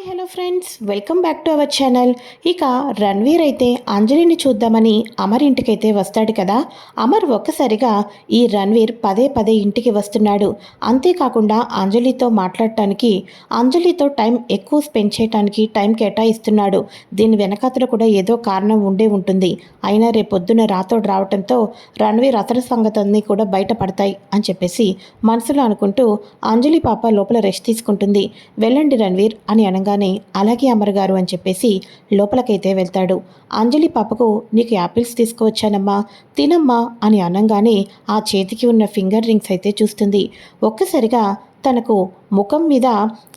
Hi hello friends. Welcome back to our channel. ఇక రణ్వీర్ అయితే అంజలిని చూద్దామని అమర్ ఇంటికైతే వస్తాడు కదా. అమర్ ఒక్కసారిగా ఈ రణ్వీర్ పదే పదే ఇంటికి వస్తున్నాడు. అంతేకాకుండా అంజలితో మాట్లాడటానికి అంజలితో టైం ఎక్కువ స్పెండ్ చేయడానికి టైం కేటాయిస్తున్నాడు. దీని వెనకాతలు కూడా ఏదో కారణం ఉండే ఉంటుంది. అయినా రేపొద్దున రాతోడు రావడంతో రణ్వీర్ అతని సంగతన్నీ కూడా బయటపడతాయి అని చెప్పేసి మనసులో అనుకుంటూ అంజలి పాప లోపల రెస్ట్ తీసుకుంటుంది. వెళ్ళండి రణ్వీర్ అని అనగా అనగానే అలాగే అమరగారు అని చెప్పేసి లోపలకైతే వెళ్తాడు. అంజలి పాపకు నీకు యాపిల్స్ తీసుకువచ్చానమ్మా తినమ్మా అని అనగానే ఆ చేతికి ఉన్న ఫింగర్ రింగ్స్ అయితే చూస్తుంది. ఒక్కసారిగా తనకు ముఖం మీద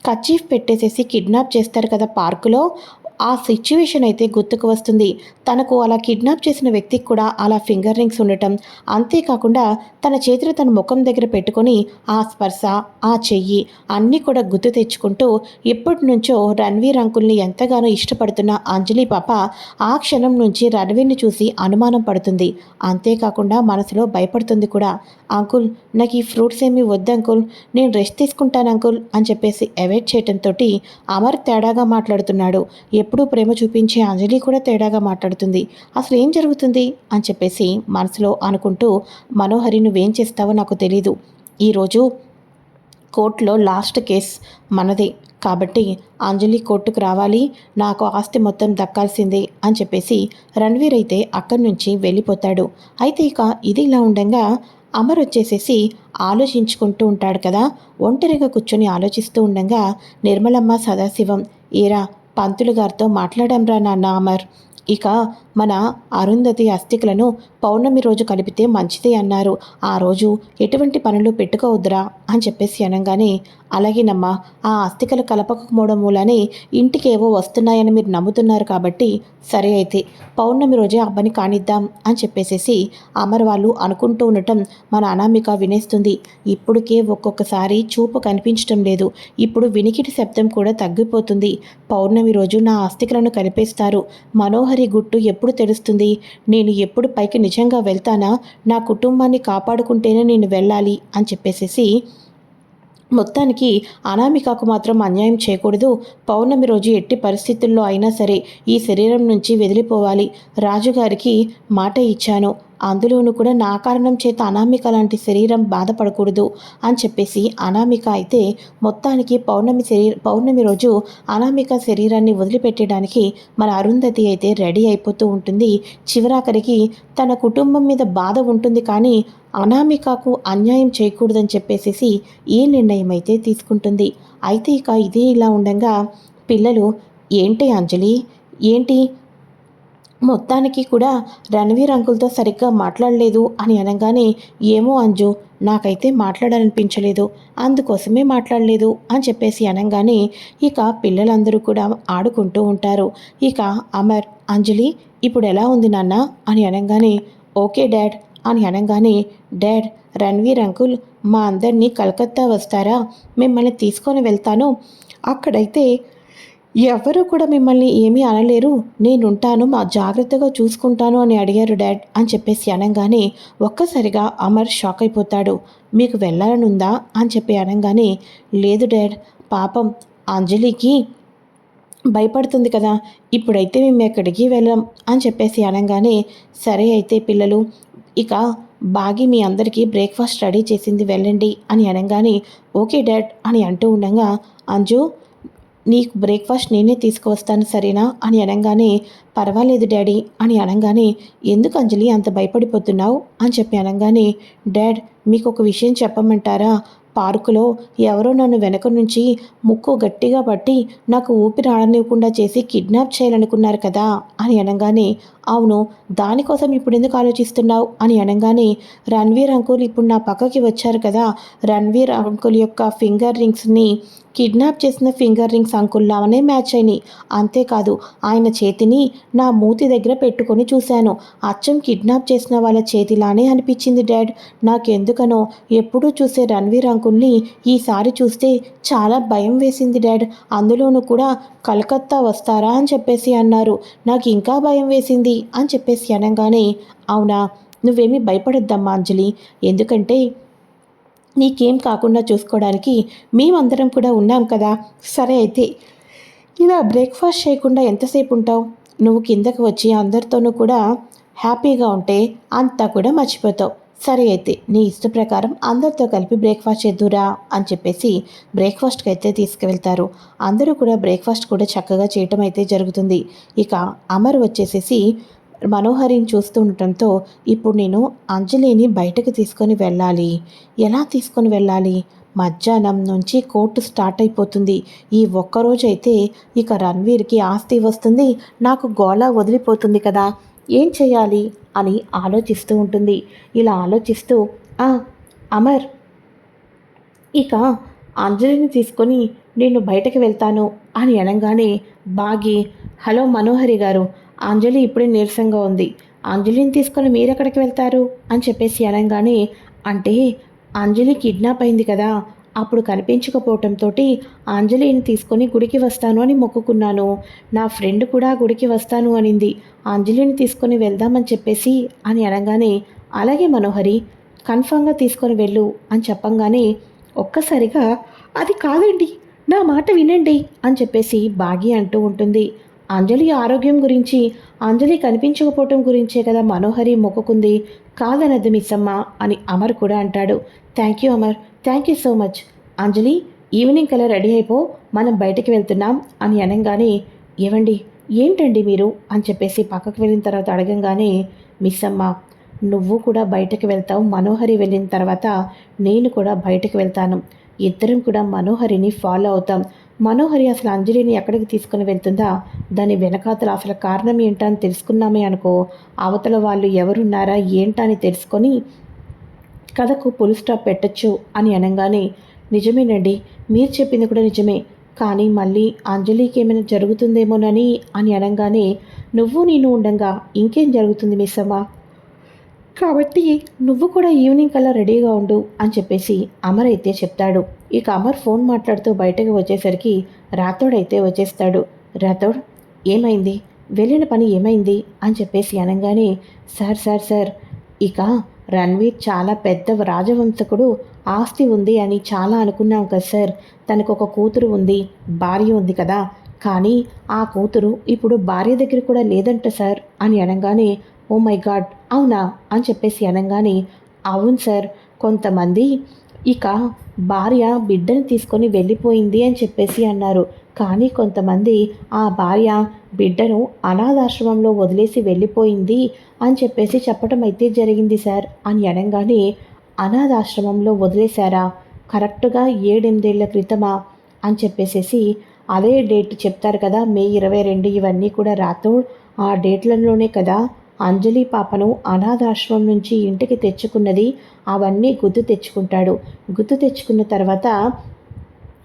కచ్చీఫ్ పెట్టేసేసి కిడ్నాప్ చేస్తారు కదా పార్కులో ఆ సిచ్యువేషన్ అయితే గుర్తుకు వస్తుంది. తనకు అలా కిడ్నాప్ చేసిన వ్యక్తికి కూడా అలా ఫింగర్ రింగ్స్ ఉండటం అంతేకాకుండా తన చేతిలో తన ముఖం దగ్గర పెట్టుకొని ఆ స్పర్శ ఆ చెయ్యి అన్నీ కూడా గుర్తు తెచ్చుకుంటూ ఎప్పటి నుంచో రణ్వీర్ అంకుల్ని ఎంతగానో ఇష్టపడుతున్న అంజలి పాప ఆ క్షణం నుంచి రణ్వీర్ని చూసి అనుమానం పడుతుంది. అంతేకాకుండా మనసులో భయపడుతుంది కూడా. అంకుల్ నాకు ఈ ఫ్రూట్స్ ఏమీ వద్దు అంకుల్. నేను రెస్ట్ తీసుకుంటాను అంకుల్ అని చెప్పేసి అవాయిడ్ చేయడంతో అమర్ తేడాగా మాట్లాడుతున్నాడు. ఎప్పుడు ప్రేమ చూపించే అంజలి కూడా తేడాగా మాట్లాడుతుంది. అసలు ఏం జరుగుతుంది? అని చెప్పేసి మనసులో అనుకుంటూ మనోహరి నువ్వేం చేస్తావో నాకు తెలీదు. ఈరోజు కోర్టులో లాస్ట్ కేస్ మనదే. కాబట్టి అంజలి కోర్టుకు రావాలి. నాకు ఆస్తి మొత్తం దక్కాల్సిందే అని చెప్పేసి రణ్వీర్ అయితే అక్కడి నుంచి వెళ్ళిపోతాడు. అయితే ఇక ఇది ఇలా ఉండగా అమర్ వచ్చేసేసి ఆలోచించుకుంటూ ఉంటాడు కదా. ఒంటరిగా కూర్చొని ఆలోచిస్తూ ఉండగా నిర్మలమ్మ సదాశివం. ఏరా పంతులు గారితో మాట్లాడాంరా నాన్న అమర్. ఇక మన అరుంధతి అస్థికలను పౌర్ణమి రోజు కలిపితే మంచిదే అన్నారు. ఆ రోజు ఎటువంటి పనులు పెట్టుకోవద్దురా అని చెప్పేసి అనగానే అలాగేనమ్మా ఆ అస్థికలు కలపకపోవడం మూలనే ఇంటికి ఏవో వస్తున్నాయని మీరు నమ్ముతున్నారు కాబట్టి సరే అయితే పౌర్ణమి రోజే అబ్బని కానిద్దాం అని చెప్పేసేసి అమర్ వాళ్ళు అనుకుంటూ ఉండటం మన అనామిక వినేస్తుంది. ఇప్పటికే ఒక్కొక్కసారి చూపు కనిపించటం లేదు. ఇప్పుడు వినికిడి శబ్దం కూడా తగ్గిపోతుంది. పౌర్ణమి రోజు నా అస్థికలను కలిపేస్తారు. మనోహరి గుట్టు ఎప్పుడు తెలుస్తుంది నేను ఎప్పుడు పైకి నిజంగా వెళ్తానా? నా కుటుంబాన్ని కాపాడుకుంటేనే నేను వెళ్ళాలి అని చెప్పేసేసి మొత్తానికి అనామికకు మాత్రం అన్యాయం చేయకూడదు. పౌర్ణమి రోజు ఎట్టి పరిస్థితుల్లో అయినా సరే ఈ శరీరం నుంచి వెదిలిపోవాలి. రాజుగారికి మాట ఇచ్చాను. అందులోనూ కూడా నా కారణం చేత అనామిక లాంటి శరీరం బాధపడకూడదు అని చెప్పేసి అనామిక అయితే మొత్తానికి పౌర్ణమి శరీర పౌర్ణమి రోజు అనామిక శరీరాన్ని వదిలిపెట్టడానికి మన అరుంధతి అయితే రెడీ అయిపోతూ ఉంటుంది. చివరాఖరికి తన కుటుంబం మీద బాధ ఉంటుంది కానీ అనామికకు అన్యాయం చేయకూడదని చెప్పేసి ఏ నిర్ణయం అయితే తీసుకుంటుంది. అయితే ఇక ఇదే ఇలా ఉండగా పిల్లలు ఏంటి అంజలి? ఏంటి? మొత్తానికి కూడా రణవీర్ అంకుల్తో సరిగ్గా మాట్లాడలేదు అని అనగానే ఏమో అంజు నాకైతే మాట్లాడాలనిపించలేదు. అందుకోసమే మాట్లాడలేదు అని చెప్పేసి అనగానే ఇక పిల్లలందరూ కూడా ఆడుకుంటూ ఉంటారు. ఇక అమర్ అంజలి ఇప్పుడు ఎలా ఉంది నాన్న? అని అనగానే ఓకే డాడ్ అని అనగానే డాడ్ రణవీర్ అంకుల్ మా అందరినీ కలకత్తా వస్తారా? మిమ్మల్ని తీసుకొని వెళ్తాను. అక్కడైతే ఎవరు కూడా మిమ్మల్ని ఏమీ అనలేరు. నేనుంటాను మా జాగ్రత్తగా చూసుకుంటాను అని అడిగారు డాడ్ అని చెప్పేసి అనగానే ఒక్కసారిగా అమర్ షాక్ అయిపోతాడు. మీకు వెళ్ళాలనుందా అని చెప్పి అనగానే లేదు డాడ్ పాపం అంజలికి భయపడుతుంది కదా ఇప్పుడైతే మేము ఎక్కడికి వెళ్ళాం అని చెప్పేసి అనగానే సరే అయితే పిల్లలు ఇక బాగి మీ అందరికీ బ్రేక్ఫాస్ట్ రెడీ చేసింది వెళ్ళండి అని అనగానే ఓకే డాడ్ అని అంటూ ఉండగా అంజు నీకు బ్రేక్ఫాస్ట్ నేనే తీసుకువస్తాను సరేనా? అని అనగానే పర్వాలేదు డాడీ అని అనగానే ఎందుకు అంజలి అంత భయపడిపోతున్నావు? అని చెప్పి అనగానే డాడ్ మీకు ఒక విషయం చెప్పమంటారా? పార్కులో ఎవరో నన్ను వెనక నుంచి ముక్కు గట్టిగా పట్టి నాకు ఊపిరి ఆడనివ్వకుండా చేసి కిడ్నాప్ చేయాలనుకున్నారు కదా? అని అనగానే అవును దానికోసం ఇప్పుడు ఎందుకు ఆలోచిస్తున్నావు? అని అనగానే రణ్వీర్ అంకుల్ ఇప్పుడు నా పక్కకి వచ్చారు కదా. రణ్వీర్ అంకుల్ యొక్క ఫింగర్ రింగ్స్ని కిడ్నాప్ చేసిన ఫింగర్ రింగ్స్ అంకుల్లానే మ్యాచ్ అయినాయి. అంతేకాదు ఆయన చేతిని నా మూతి దగ్గర పెట్టుకొని చూశాను. అచ్చం కిడ్నాప్ చేసిన వాళ్ళ చేతిలానే అనిపించింది డాడ్. నాకెందుకనో ఎప్పుడూ చూసే రణ్వీర్ అంకుల్ని ఈసారి చూస్తే చాలా భయం వేసింది డాడ్. అందులోనూ కూడా కలకత్తా వస్తారా? అని చెప్పేసి అన్నారు. నాకు ఇంకా భయం వేసింది. అని చెప్పేసి అనగానే అవునా? నువ్వేమీ భయపడొద్దమ్మా అంజలి. ఎందుకంటే నీకేం కాకుండా చూసుకోవడానికి మేమందరం కూడా ఉన్నాం కదా. సరే అయితే ఇలా బ్రేక్ఫాస్ట్ చేయకుండా ఎంతసేపు ఉంటావు? నువ్వు కిందకి వచ్చి అందరితోనూ కూడా హ్యాపీగా ఉంటే అంతా కూడా మర్చిపోతావు. సరే అయితే నీ ఇష్ట ప్రకారం అందరితో కలిపి బ్రేక్ఫాస్ట్ చేద్దురా అని చెప్పేసి బ్రేక్ఫాస్ట్కి అయితే తీసుకువెళ్తారు. అందరూ కూడా బ్రేక్ఫాస్ట్ కూడా చక్కగా చేయటం అయితే జరుగుతుంది. ఇక అమర్ వచ్చేసేసి మనోహరిని చూస్తూ ఉండటంతో ఇప్పుడు నేను అంజలిని బయటకు తీసుకొని వెళ్ళాలి. ఎలా తీసుకొని వెళ్ళాలి? మధ్యాహ్నం నుంచి కోర్టు స్టార్ట్ అయిపోతుంది. ఈ ఒక్కరోజు అయితే ఇక రణ్వీర్కి ఆస్తి వస్తుంది. నాకు గోళ వదిలిపోతుంది కదా. ఏం చేయాలి అని ఆలోచిస్తూ ఉంటుంది. ఇలా ఆలోచిస్తూ "ఆ, అమర్ ఇక అంజలిని తీసుకొని నేను బయటకు వెళ్తాను అని అనగానే బాగి హలో మనోహరి గారు అంజలి ఇప్పుడే నీరసంగా ఉంది. అంజలిని తీసుకొని మీరు ఎక్కడికి వెళ్తారు? అని చెప్పేసి అనగానే అంటే అంజలి కిడ్నాప్ అయింది కదా అప్పుడు కనిపించకపోవటంతో అంజలిని తీసుకొని గుడికి వస్తాను అని మొక్కుకున్నాను. నా ఫ్రెండ్ కూడా గుడికి వస్తాను అనింది. అంజలిని తీసుకొని వెళ్దామని చెప్పేసి అని అనగానే అలాగే మనోహరి కన్ఫామ్గా తీసుకొని వెళ్ళు అని చెప్పంగానే ఒక్కసారిగా అది కాదండి నా మాట వినండి అని చెప్పేసి బాగి అంటూ ఉంటుంది. అంజలి ఆరోగ్యం గురించి అంజలి కనిపించకపోవటం గురించే కదా మనోహరి మొక్కుకుంది. కాదనద్దు మిస్సమ్మ అని అమర్ కూడా అంటాడు. Thank you Amar. Thank you so much Anjali evening కల్లా రెడీ అయిపో మనం బయటికి వెళ్తున్నాం అని అనగానే ఏవండి ఏంటండి మీరు? అని చెప్పేసి పక్కకు వెళ్ళిన తర్వాత అడగంగానే మిస్ అమ్మ నువ్వు కూడా బయటకు వెళ్తావు మనోహరి వెళ్ళిన తర్వాత నేను కూడా బయటకు వెళ్తాను. ఇద్దరం కూడా మనోహరిని ఫాలో అవుతాం. మనోహరి అసలు అంజలిని ఎక్కడికి తీసుకుని వెళ్తుందా? దాని వెనకాతల అసలు కారణం ఏంటని అని తెలుసుకున్నామే అనుకో అవతల వాళ్ళు ఎవరున్నారా ఏంటని అని తెలుసుకొని కథకు పులి స్టాప్ పెట్టచ్చు అని అనగానే నిజమేనండి మీరు చెప్పింది కూడా నిజమే. కానీ మళ్ళీ అంజలికి ఏమైనా జరుగుతుందేమోనని అని అనగానే నువ్వు నేను ఉండంగా ఇంకేం జరుగుతుంది మిస్ అమ్మ కాబట్టి నువ్వు కూడా ఈవినింగ్ కల్లా రెడీగా ఉండు అని చెప్పేసి అమర్ అయితే చెప్తాడు. ఇక అమర్ ఫోన్ మాట్లాడుతూ బయటకు వచ్చేసరికి రాథోడ్ అయితే వచ్చేస్తాడు. రాథోడ్ ఏమైంది? వెళ్ళిన పని ఏమైంది? అని చెప్పేసి అనగానే సార్ సార్ సార్ ఇక రణ్వీర్ చాలా పెద్ద రాజవంశకుడు ఆస్తి ఉంది అని చాలా అనుకున్నాం కదా సార్. తనకు ఒక కూతురు ఉంది భార్య ఉంది కదా. కానీ ఆ కూతురు ఇప్పుడు భార్య దగ్గర కూడా లేదంట సార్ అని అనగానే ఓ మై గాడ్ అవునా? అని చెప్పేసి అనగానే అవును సార్ కొంతమంది ఇక భార్య బిడ్డను తీసుకొని వెళ్ళిపోయింది అని చెప్పేసి అన్నారు. కానీ కొంతమంది ఆ భార్య బిడ్డను అనాథాశ్రమంలో వదిలేసి వెళ్ళిపోయింది అని చెప్పేసి చెప్పడం అయితే జరిగింది సార్. అని అనగానే అనాథాశ్రమంలో వదిలేశారా? కరెక్ట్గా ఏడెనిమిదేళ్ళ క్రితమా? అని చెప్పేసేసి అదే డేట్ చెప్తారు కదా మే ఇరవై రెండు ఇవన్నీ కూడా రాతో ఆ డేట్లలోనే కదా అంజలి పాపను అనాథాశ్రమం నుంచి ఇంటికి తెచ్చుకున్నది అవన్నీ గుర్తు తెచ్చుకుంటాడు. గుర్తు తెచ్చుకున్న తర్వాత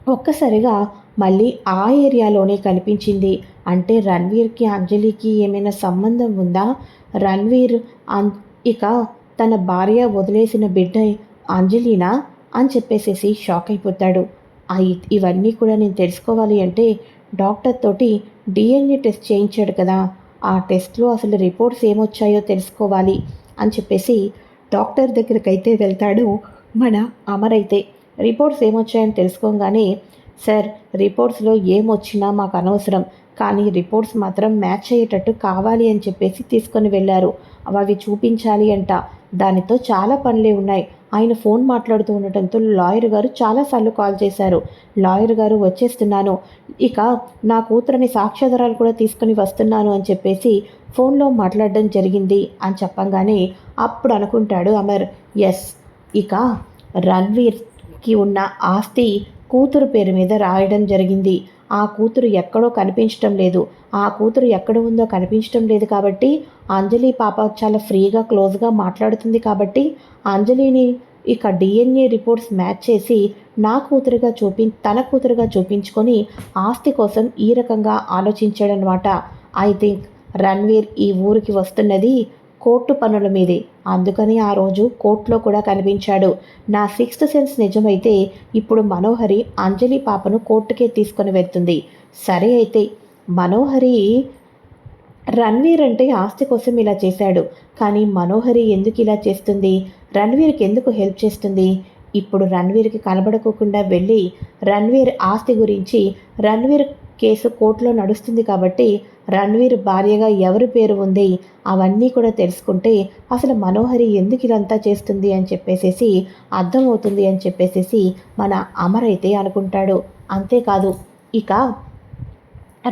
ఒక్కసారిగా మళ్ళీ ఆ ఏరియాలోనే కనిపించింది. అంటే రణ్వీర్కి అంజలికి ఏమైనా సంబంధం ఉందా? రణ్వీర్ అన్ ఇక తన భార్య వదిలేసిన బిడ్డ అంజలినా? అని చెప్పేసేసి షాక్ అయిపోతాడు. ఇవన్నీ కూడా నేను తెలుసుకోవాలి అంటే డాక్టర్ తోటి డిఎన్ఏ టెస్ట్ చేయించాడు కదా. ఆ టెస్ట్లో అసలు రిపోర్ట్స్ ఏమొచ్చాయో తెలుసుకోవాలి అని చెప్పేసి డాక్టర్ దగ్గరకైతే వెళ్తాడు మన అమరైతే రిపోర్ట్స్ ఏమొచ్చాయని తెలుసుకోగానే సార్ రిపోర్ట్స్లో ఏమొచ్చినా మాకు అనవసరం కానీ రిపోర్ట్స్ మాత్రం మ్యాచ్ అయ్యేటట్టు కావాలి అని చెప్పేసి తీసుకొని వెళ్ళారు. అవి చూపించాలి అంట. దానితో చాలా పనులే ఉన్నాయి. ఆయన ఫోన్ మాట్లాడుతూ ఉండటంతో లాయర్ గారు చాలాసార్లు కాల్ చేశారు. లాయర్ గారు వచ్చేస్తున్నాను. ఇక నా కూతురని సాక్ష్యాధారాలు కూడా తీసుకుని వస్తున్నాను అని చెప్పేసి ఫోన్లో మాట్లాడడం జరిగింది అని చెప్పంగానే అప్పుడు అనుకుంటాడు అమర్. ఎస్. ఇక రణ్వీర్కి ఉన్న ఆస్తి కూతురు పేరు మీద రాయడం జరిగింది. ఆ కూతురు ఎక్కడో కనిపించటం లేదు. ఆ కూతురు ఎక్కడ ఉందో కనిపించటం లేదు కాబట్టి అంజలి పాప చాలా ఫ్రీగా క్లోజ్గా మాట్లాడుతుంది కాబట్టి అంజలిని ఇక డిఎన్ఏ రిపోర్ట్స్ మ్యాచ్ చేసి నా కూతురుగా చూపి తన కూతురుగా చూపించుకొని ఆస్తి కోసం ఈ రకంగా ఆలోచించాడనమాట ఐ థింక్ రణ్వీర్ ఈ ఊరికి వస్తున్నది కోర్టు పనుల మీదే. అందుకని ఆ రోజు కోర్టులో కూడా కనిపించాడు. నా సిక్స్త్ సెన్స్ నిజమైతే ఇప్పుడు మనోహరి అంజలి పాపను కోర్టుకే తీసుకొని వెళ్తుంది. సరే అయితే మనోహరి రణ్వీర్ అంటే ఆస్తి కోసం ఇలా చేశాడు. కానీ మనోహరి ఎందుకు ఇలా చేస్తుంది? రణ్వీర్కి ఎందుకు హెల్ప్ చేస్తుంది? ఇప్పుడు రణ్వీర్కి కనబడకోకుండా వెళ్ళి రణ్వీర్ ఆస్తి గురించి రణ్వీర్ కేసు కోర్టులో నడుస్తుంది కాబట్టి రణ్వీర్ భార్యగా ఎవరి పేరు ఉంది? అవన్నీ కూడా తెలుసుకుంటే అసలు మనోహరి ఎందుకు ఇదంతా చేస్తుంది అని చెప్పేసేసి అర్థమవుతుంది అని చెప్పేసేసి మన అమర్ అయితే అనుకుంటాడు. అంతేకాదు ఇక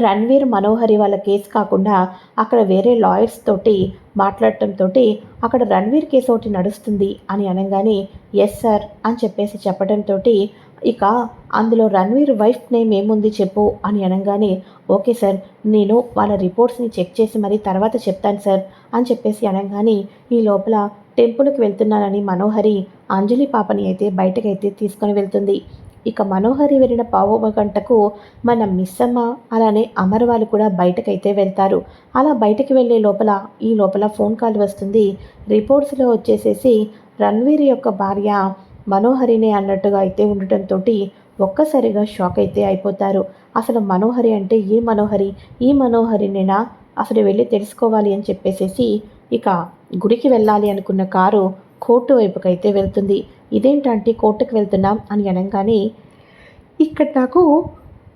రణ్వీర్ మనోహరి వాళ్ళ కేసు కాకుండా అక్కడ వేరే లాయర్స్ తోటి మాట్లాడటంతో అక్కడ రణ్వీర్ కేసు ఒకటి నడుస్తుంది అని అనగానే ఎస్ సార్ అని చెప్పేసి చెప్పడంతో ఇక అందులో రణ్వీర్ వైఫ్ నేమ్ ఏముంది చెప్పు అని అనగానే ఓకే సార్ నేను వాళ్ళ రిపోర్ట్స్ని చెక్ చేసి మరి తర్వాత చెప్తాను సార్ అని చెప్పేసి అనగానే ఈ లోపల టెంపుల్కి వెళ్తున్నానని మనోహరి అంజలి పాపని అయితే బయటకైతే తీసుకొని వెళ్తుంది. ఇక మనోహరి వెళ్ళిన పావోవ గంటకు మన మిస్సమ్మ అలానే అమర్ వాళ్ళు కూడా బయటకైతే వెళ్తారు. అలా బయటకు వెళ్ళే లోపల ఈ లోపల ఫోన్ కాల్ వస్తుంది. రిపోర్ట్స్లో వచ్చేసేసి రణ్వీర్ యొక్క భార్య మనోహరినే అన్నట్టుగా అయితే ఉండటంతో ఒక్కసారిగా షాక్ అయితే అయిపోతారు. అసలు మనోహరి అంటే ఏ మనోహరి? ఈ మనోహరినేనా? అసలు వెళ్ళి తెలుసుకోవాలి అని చెప్పేసేసి ఇక గుడికి వెళ్ళాలి అనుకున్న కారు కోర్టు వైపుకైతే వెళ్తుంది. ఇదేంటంటే కోర్టుకు వెళ్తున్నాం అని అనగానే ఇక్కడ నాకు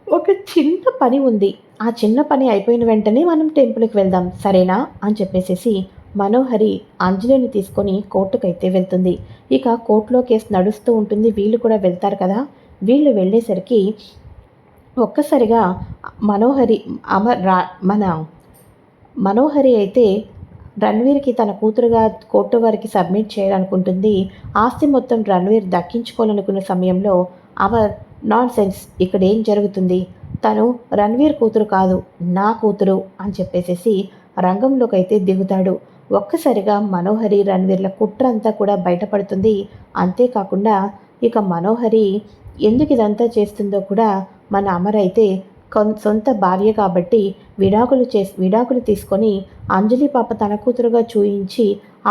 ఒక చిన్న పని ఉంది. ఆ చిన్న పని అయిపోయిన వెంటనే మనం టెంపుల్కి వెళ్దాం. సరేనా? అని చెప్పేసేసి మనోహరి ఆంజనేయుని తీసుకొని కోర్టుకైతే వెళ్తుంది. ఇక కోర్టులో కేసు నడుస్తూ ఉంటుంది. వీళ్ళు కూడా వెళ్తారు కదా? వీళ్ళు వెళ్ళేసరికి ఒక్కసారిగా మనోహరి అమర్ రా మన మనోహరి అయితే రణ్వీర్కి తన కూతురుగా కోర్టు వారికి సబ్మిట్ చేయాలనుకుంటుంది. ఆస్తి మొత్తం రణ్వీర్ దక్కించుకోవాలనుకున్న సమయంలో అమర్ నాన్ సెన్స్ ఇక్కడ ఏం జరుగుతుంది? తను రణ్వీర్ కూతురు కాదు నా కూతురు అని చెప్పేసేసి రంగంలోకి అయితే దిగుతాడు. ఒక్కసారిగా మనోహరి రణ్వీర్ల కుట్ర అంతా కూడా బయటపడుతుంది. అంతేకాకుండా ఇక మనోహరి ఎందుకు ఇదంతా చేస్తుందో కూడా మన అమర్ అయితే సొంత భార్య కాబట్టి విడాకులు చే విడాకులు తీసుకొని అంజలి పాప తన కూతురుగా చూయించి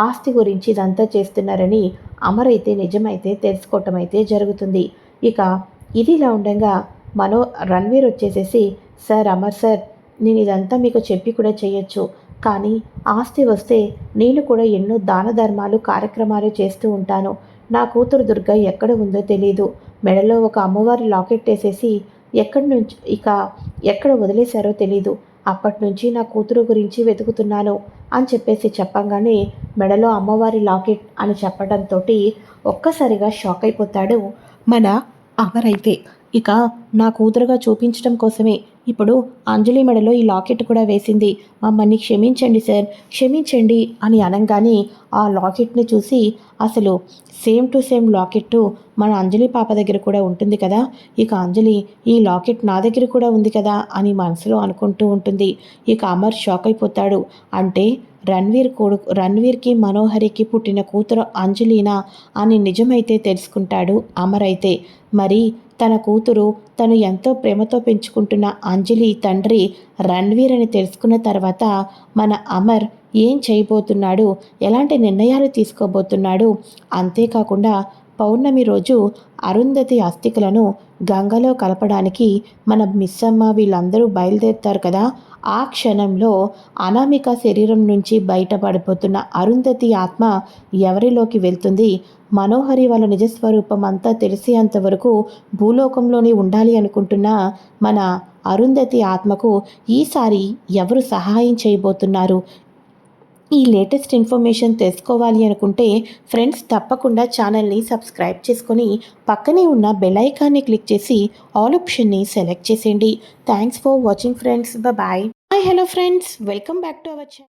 ఆస్తి గురించి ఇదంతా చేస్తున్నారని అమరైతే నిజమైతే తెలుసుకోవటం అయితే జరుగుతుంది. ఇక ఇది ఇలా ఉండగా మనో రణ్వీర్ వచ్చేసేసి సార్ అమర్ సార్ నేను ఇదంతా మీకు చెప్పి కూడా చేయొచ్చు. కానీ ఆస్తి వస్తే నేను కూడా ఎన్నో దాన ధర్మాలు కార్యక్రమాలు చేస్తూ ఉంటాను. నా కూతురు దుర్గ ఎక్కడ ఉందో తెలియదు మెడలో ఒక అమ్మవారి లాకెట్ వేసేసి ఎక్కడి నుంచి ఇక ఎక్కడ వదిలేశారో తెలీదు. అప్పటి నుంచి నా కూతురు గురించి వెతుకుతున్నాను అని చెప్పేసి చెప్పంగానే మెడలో అమ్మవారి లాకెట్ అని చెప్పడంతో ఒక్కసారిగా షాక్ అయిపోతాడు మన అమరైతే. ఇక నా కూతురుగా చూపించడం కోసమే ఇప్పుడు అంజలి మెడలో ఈ లాకెట్ కూడా వేసింది. మమ్మల్ని క్షమించండి సార్ క్షమించండి అని అనగానే ఆ లాకెట్ని చూసి అసలు సేమ్ టు సేమ్ లాకెట్ మన అంజలి పాప దగ్గర కూడా ఉంటుంది కదా ఇక అంజలి ఈ లాకెట్ నా దగ్గర కూడా ఉంది కదా అని మనసులో అనుకుంటూ ఉంటుంది. ఇక అమర్ షాక్ అయిపోతాడు. అంటే రణ్వీర్ కొడుకు రణ్వీర్కి మనోహరికి పుట్టిన కూతురు అంజలీనా అని నిజమైతే తెలుసుకుంటాడు అమర్ అయితే. మరి తన కూతురు తను ఎంతో ప్రేమతో పెంచుకుంటున్న అంజలి తండ్రి రణ్వీర్ అని తెలుసుకున్న తర్వాత మన అమర్ ఏం చేయబోతున్నాడు? ఎలాంటి నిర్ణయాలు తీసుకోబోతున్నాడు? అంతేకాకుండా పౌర్ణమి రోజు అరుంధతి అస్థికలను గంగలో కలపడానికి మన మిస్సమ్మ వీళ్ళందరూ బయలుదేరుతారు కదా? ఆ క్షణంలో అనామిక శరీరం నుంచి బయటపడిపోతున్న అరుంధతి ఆత్మ ఎవరిలోకి వెళ్తుంది? మనోహరి వాళ్ళ నిజస్వరూపం అంతా తెలిసేంతవరకు భూలోకంలోనే ఉండాలి అనుకుంటున్న మన అరుంధతి ఆత్మకు ఈసారి ఎవరు సహాయం చేయబోతున్నారు? ఈ లేటెస్ట్ ఇన్ఫర్మేషన్ తెలుసుకోవాలి అనుకుంటే ఫ్రెండ్స్ తప్పకుండా ఛానల్ని సబ్స్క్రైబ్ చేసుకొని పక్కనే ఉన్న బెల్ ఐకాన్ని క్లిక్ చేసి ఆల్ ఆప్షన్ని సెలెక్ట్ చేసేయండి. Thanks for watching friends. Bye hi hello friends. Welcome back to our channel